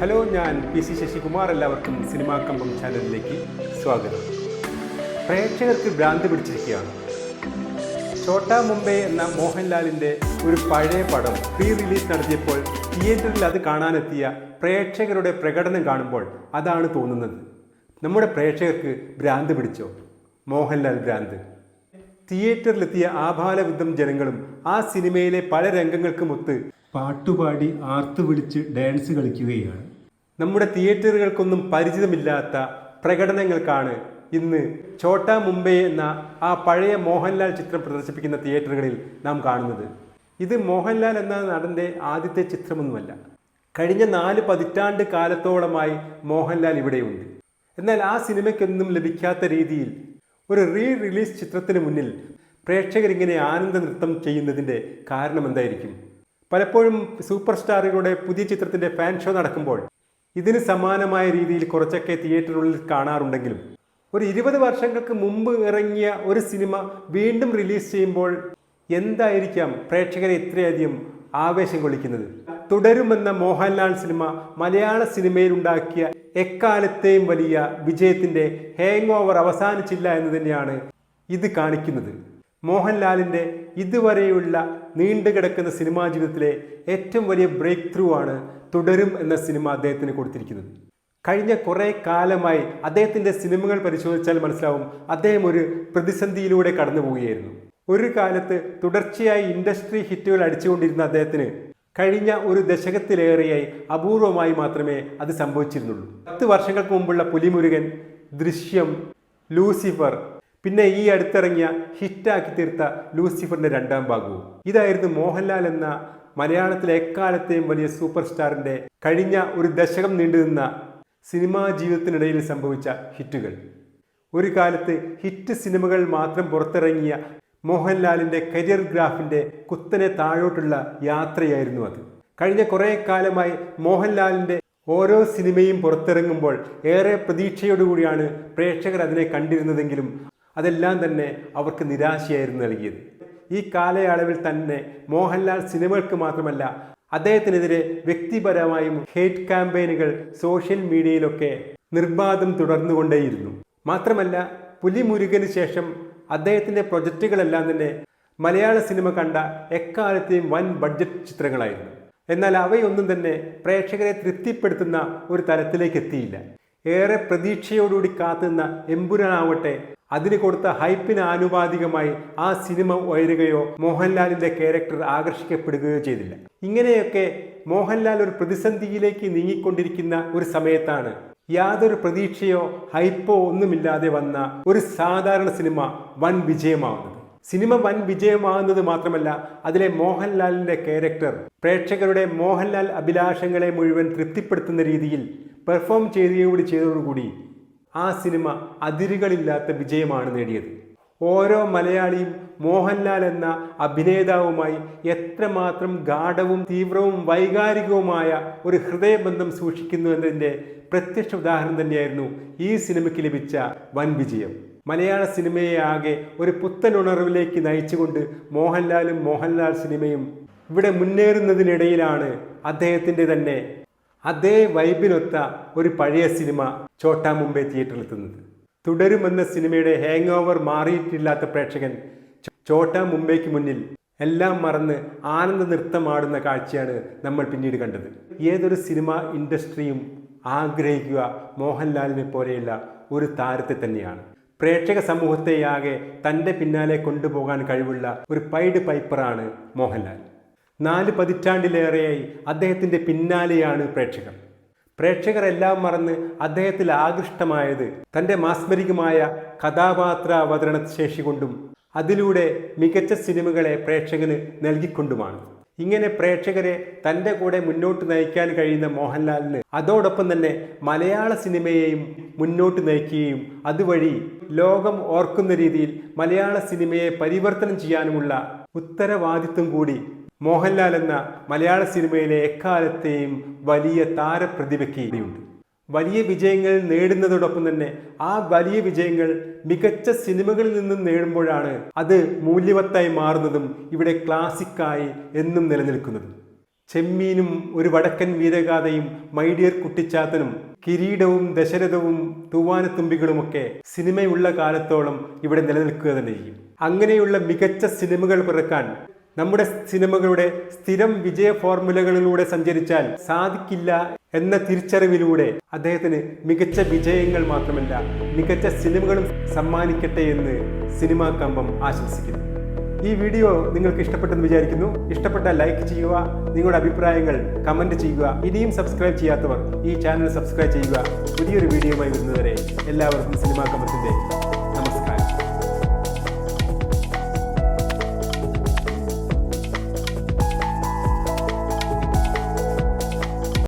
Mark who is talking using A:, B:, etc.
A: Hello ഞാൻ P C Sasikumar. എല്ലാവർക്കും cinema കമ്പം ചാനലിലേക്ക് സ്വാഗതം. പ്രേക്ഷകർക്ക് ഭ്രാന്ത് പിടിച്ചിരിക്കുകയാണ്. ഛോട്ടാ മുംബൈ എന്ന മോഹൻലാലിന്റെ ഒരു പഴയ പടം പ്രീ റിലീസ് നടത്തിയപ്പോൾ തിയേറ്ററിൽ അത് കാണാനെത്തിയ പ്രേക്ഷകരുടെ പ്രകടനം കാണുമ്പോൾ അതാണ് തോന്നുന്നത്. നമ്മുടെ പ്രേക്ഷകർക്ക് ഭ്രാന്ത് പിടിച്ചോ? മോഹൻലാൽ ഭ്രാന്ത്. തിയേറ്ററിലെത്തിയ ആഭാലവിദ്ധം ജനങ്ങളും ആ സിനിമയിലെ പല രംഗങ്ങൾക്കുമൊത്ത് പാട്ടുപാടി ആർത്തു വിളിച്ച് ഡാൻസ് കളിക്കുകയാണ്. നമ്മുടെ തിയേറ്ററുകൾക്കൊന്നും പരിചിതമില്ലാത്ത പ്രകടനങ്ങൾക്കാണ് ഇന്ന് ഛോട്ടാ മുംബൈ എന്ന ആ പഴയ മോഹൻലാൽ ചിത്രം പ്രദർശിപ്പിക്കുന്ന തിയേറ്ററുകളിൽ നാം കാണുന്നത്. ഇത് മോഹൻലാൽ എന്ന നടന്റെ ആദ്യത്തെ ചിത്രമൊന്നുമല്ല. കഴിഞ്ഞ നാല് പതിറ്റാണ്ട് കാലത്തോളമായി മോഹൻലാൽ ഇവിടെയുണ്ട്. എന്നാൽ ആ സിനിമയ്ക്കൊന്നും ലഭിക്കാത്ത രീതിയിൽ ഒരു റീ റിലീസ് ചിത്രത്തിന് മുന്നിൽ പ്രേക്ഷകരിങ്ങനെ ആനന്ദ നൃത്തം ചെയ്യുന്നതിന്റെ കാരണം എന്തായിരിക്കും പലപ്പോഴും സൂപ്പർ സ്റ്റാറുകളുടെ പുതിയ ചിത്രത്തിന്റെ ഫാൻ ഷോ നടക്കുമ്പോൾ ഇതിന് സമാനമായ രീതിയിൽ കുറച്ചൊക്കെ തിയേറ്ററുകളിൽ കാണാറുണ്ടെങ്കിലും ഒരു ഇരുപത് വർഷങ്ങൾക്ക് മുമ്പ് ഇറങ്ങിയ ഒരു സിനിമ വീണ്ടും റിലീസ് ചെയ്യുമ്പോൾ എന്തായിരിക്കാം പ്രേക്ഷകരെ ഇത്രയധികം ആവേശം കൊള്ളിക്കുന്നത്? തുടരുമെന്ന മോഹൻലാൽ സിനിമ മലയാള സിനിമയിൽ ഉണ്ടാക്കിയ എക്കാലത്തെയും വലിയ വിജയത്തിന്റെ ഹാങ് ഓവർ അവസാനിച്ചില്ല എന്ന് തന്നെയാണ് ഇത് കാണിക്കുന്നത്. മോഹൻലാലിന്റെ ഇതുവരെയുള്ള നീണ്ടുകിടക്കുന്ന സിനിമാ ജീവിതത്തിലെ ഏറ്റവും വലിയ ബ്രേക്ക് ത്രൂ ആണ് തുടരും എന്ന സിനിമ അദ്ദേഹത്തിന് കൊടുത്തിരിക്കുന്നത്. കഴിഞ്ഞ കുറേ കാലമായി അദ്ദേഹത്തിന്റെ സിനിമകൾ പരിശോധിച്ചാൽ മനസ്സിലാവും അദ്ദേഹം ഒരു പ്രതിസന്ധിയിലൂടെ കടന്നു പോവുകയായിരുന്നു. ഒരു കാലത്ത് തുടർച്ചയായി ഇൻഡസ്ട്രി ഹിറ്റുകൾ അടിച്ചുകൊണ്ടിരുന്ന അദ്ദേഹത്തിന് കഴിഞ്ഞ ഒരു ദശകത്തിലേറെയായി അപൂർവമായി മാത്രമേ അത് സംഭവിച്ചിരുന്നുള്ളൂ. പത്ത് വർഷങ്ങൾക്ക് മുമ്പുള്ള പുലിമുരുകൻ ദൃശ്യം ലൂസിഫർ പിന്നെ ഈ അടുത്തിറങ്ങിയ ഹിറ്റാക്കി തീർത്ത ലൂസിഫറിന്റെ രണ്ടാം ഭാഗവും. ഇതായിരുന്നു മോഹൻലാൽ എന്ന മലയാളത്തിലെ എക്കാലത്തെയും വലിയ സൂപ്പർ സ്റ്റാറിന്റെ കഴിഞ്ഞ ഒരു ദശകം നീണ്ടുനിന്ന സിനിമാ ജീവിതത്തിനിടയിൽ സംഭവിച്ച ഹിറ്റുകൾ. ഒരു കാലത്ത് ഹിറ്റ് സിനിമകൾ മാത്രം പുറത്തിറങ്ങിയ മോഹൻലാലിന്റെ കരിയർ ഗ്രാഫിന്റെ കുത്തനെ താഴോട്ടുള്ള യാത്രയായിരുന്നു അത്. കഴിഞ്ഞ കുറേ കാലമായി മോഹൻലാലിന്റെ ഓരോ സിനിമയും പുറത്തിറങ്ങുമ്പോൾ ഏറെ പ്രതീക്ഷയോടുകൂടിയാണ് പ്രേക്ഷകർ അതിനെ കണ്ടിരുന്നതെങ്കിലും അതെല്ലാം തന്നെ അവർക്ക് നിരാശയായിരുന്നു നൽകിയത്. ഈ കാലയളവിൽ തന്നെ മോഹൻലാൽ സിനിമകൾക്ക് മാത്രമല്ല അദ്ദേഹത്തിനെതിരെ വ്യക്തിപരമായും ഹേറ്റ് ക്യാമ്പയിനുകൾ സോഷ്യൽ മീഡിയയിലൊക്കെ നിർബാധം തുടർന്നുകൊണ്ടേയിരുന്നു. മാത്രമല്ല പുലിമുരുകന് ശേഷം അദ്ദേഹത്തിന്റെ പ്രൊജക്റ്റുകളെല്ലാം തന്നെ മലയാള സിനിമ കണ്ട എക്കാലത്തെയും വൻ ബഡ്ജറ്റ് ചിത്രങ്ങളായിരുന്നു. എന്നാൽ അവയൊന്നും തന്നെ പ്രേക്ഷകരെ തൃപ്തിപ്പെടുത്തുന്ന ഒരു തലത്തിലേക്ക് എത്തിയില്ല. ഏറെ പ്രതീക്ഷയോടുകൂടി കാത്തുന്ന എമ്പുരാനാവട്ടെ അതിന് കൊടുത്ത ഹൈപ്പിന് ആനുപാതികമായി ആ സിനിമ ഉയരുകയോ മോഹൻലാലിന്റെ ക്യാരക്ടർ ആകർഷിക്കപ്പെടുകയോ ചെയ്തില്ല. ഇങ്ങനെയൊക്കെ മോഹൻലാൽ ഒരു പ്രതിസന്ധിയിലേക്ക് നീങ്ങിക്കൊണ്ടിരിക്കുന്ന ഒരു സമയത്താണ് യാതൊരു പ്രതീക്ഷയോ ഹൈപ്പോ ഒന്നുമില്ലാതെ വന്ന ഒരു സാധാരണ സിനിമ വൻ വിജയമാവുന്നത്. സിനിമ വൻ വിജയമാകുന്നത് മാത്രമല്ല അതിലെ മോഹൻലാലിന്റെ ക്യാരക്ടർ പ്രേക്ഷകരുടെ മോഹൻലാൽ അഭിലാഷങ്ങളെ മുഴുവൻ തൃപ്തിപ്പെടുത്തുന്ന രീതിയിൽ പെർഫോം ചെയ്യുകയൂടി ചെയ്തതോടുകൂടി ആ സിനിമ അതിരുകളില്ലാത്ത വിജയമാണ് നേടിയത്. ഓരോ മലയാളിയും മോഹൻലാൽ എന്ന അഭിനേതാവുമായി എത്രമാത്രം ഗാഠവും തീവ്രവും വൈകാരികവുമായ ഒരു ഹൃദയബന്ധം സൂക്ഷിക്കുന്നു എന്നതിന്റെ പ്രത്യക്ഷ ഉദാഹരണം തന്നെയായിരുന്നു ഈ സിനിമയ്ക്ക് ലഭിച്ച വൻ വിജയം. മലയാള സിനിമയെ ആകെ ഒരു പുത്തൻ ഉണർവിലേക്ക് നയിച്ചുകൊണ്ട് മോഹൻലാലും മോഹൻലാൽ സിനിമയും ഇവിടെ മുന്നേറുന്നതിനിടയിലാണ് അദ്ദേഹത്തിന്റെ തന്നെ അതേ വൈബിനൊത്ത ഒരു പഴയ സിനിമ ചോട്ടാ മുംബൈ തിയേറ്ററിലെത്തുന്നത്. തുടരുമെന്ന സിനിമയുടെ ഹാങ് ഓവർ മാറിയിട്ടില്ലാത്ത പ്രേക്ഷകൻ ചോട്ടാ മുംബൈക്ക് മുന്നിൽ എല്ലാം മറന്ന് ആനന്ദ നൃത്തമാടുന്ന കാഴ്ചയാണ് നമ്മൾ പിന്നീട് കണ്ടത്. ഏതൊരു സിനിമ ഇൻഡസ്ട്രിയും ആഗ്രഹിക്കുക മോഹൻലാലിനെ പോലെയുള്ള ഒരു താരത്തെ തന്നെയാണ്. പ്രേക്ഷക സമൂഹത്തെയാകെ തന്റെ പിന്നാലെ കൊണ്ടുപോകാൻ കഴിവുള്ള ഒരു പൈഡ് പൈപ്പറാണ് മോഹൻലാൽ. നാല് പതിറ്റാണ്ടിലേറെയായി അദ്ദേഹത്തിന്റെ പിന്നാലെയാണ് പ്രേക്ഷകർ. പ്രേക്ഷകരെല്ലാം മറന്ന് അദ്ദേഹത്തിൽ ആകൃഷ്ടമായത് തന്റെ മാസ്മരികമായ കഥാപാത്ര അവതരണ ശേഷി കൊണ്ടും അതിലൂടെ മികച്ച സിനിമകളെ പ്രേക്ഷകന് നൽകിക്കൊണ്ടുമാണ്. ഇങ്ങനെ പ്രേക്ഷകരെ തന്റെ കൂടെ മുന്നോട്ട് നയിക്കാൻ കഴിയുന്ന മോഹൻലാലിന് അതോടൊപ്പം തന്നെ മലയാള സിനിമയെയും മുന്നോട്ട് നയിക്കുകയും അതുവഴി ലോകം ഓർക്കുന്ന രീതിയിൽ മലയാള സിനിമയെ പരിവർത്തനം ചെയ്യാനുമുള്ള ഉത്തരവാദിത്വം കൂടി മോഹൻലാൽ എന്ന മലയാള സിനിമയിലെ എക്കാലത്തെയും വലിയ താരപ്രതിഭയ്ക്ക് വലിയ വിജയങ്ങൾ നേടുന്നതോടൊപ്പം തന്നെ ആ വലിയ വിജയങ്ങൾ മികച്ച സിനിമകളിൽ നിന്നും നേടുമ്പോഴാണ് അത് മൂല്യവത്തായി മാറുന്നതും ഇവിടെ ക്ലാസിക്കായി എന്നും നിലനിൽക്കുന്നതും. ചെമ്മീനും ഒരു വടക്കൻ വീരഗാഥയും മൈഡിയർ കുട്ടിച്ചാത്തനും കിരീടവും ദശരഥവും തൂവാനത്തുമ്പികളുമൊക്കെ സിനിമയുള്ള കാലത്തോളം ഇവിടെ നിലനിൽക്കുക തന്നെ ചെയ്യും. അങ്ങനെയുള്ള മികച്ച സിനിമകൾ പിറക്കാൻ നമ്മുടെ സിനിമകളുടെ സ്ഥിരം വിജയ ഫോർമുലകളിലൂടെ സഞ്ചരിച്ചാൽ സാധിക്കില്ല എന്ന തിരിച്ചറിവിലൂടെ അദ്ദേഹത്തിന് മികച്ച വിജയങ്ങൾ മാത്രമല്ല മികച്ച സിനിമകളും സമ്മാനിക്കട്ടെ എന്ന് സിനിമാ കമ്പം ആശംസിക്കുന്നു. ഈ വീഡിയോ നിങ്ങൾക്ക് ഇഷ്ടപ്പെട്ടെന്ന് വിചാരിക്കുന്നു. ഇഷ്ടപ്പെട്ട ലൈക്ക് ചെയ്യുക നിങ്ങളുടെ അഭിപ്രായങ്ങൾ കമന്റ് ചെയ്യുക. ഇനിയും സബ്സ്ക്രൈബ് ചെയ്യാത്തവർ ഈ ചാനൽ സബ്സ്ക്രൈബ് ചെയ്യുക. പുതിയൊരു വീഡിയോയുമായി വരുന്നതുവരെ എല്ലാവർക്കും സിനിമാ കമ്പത്തിന്റെ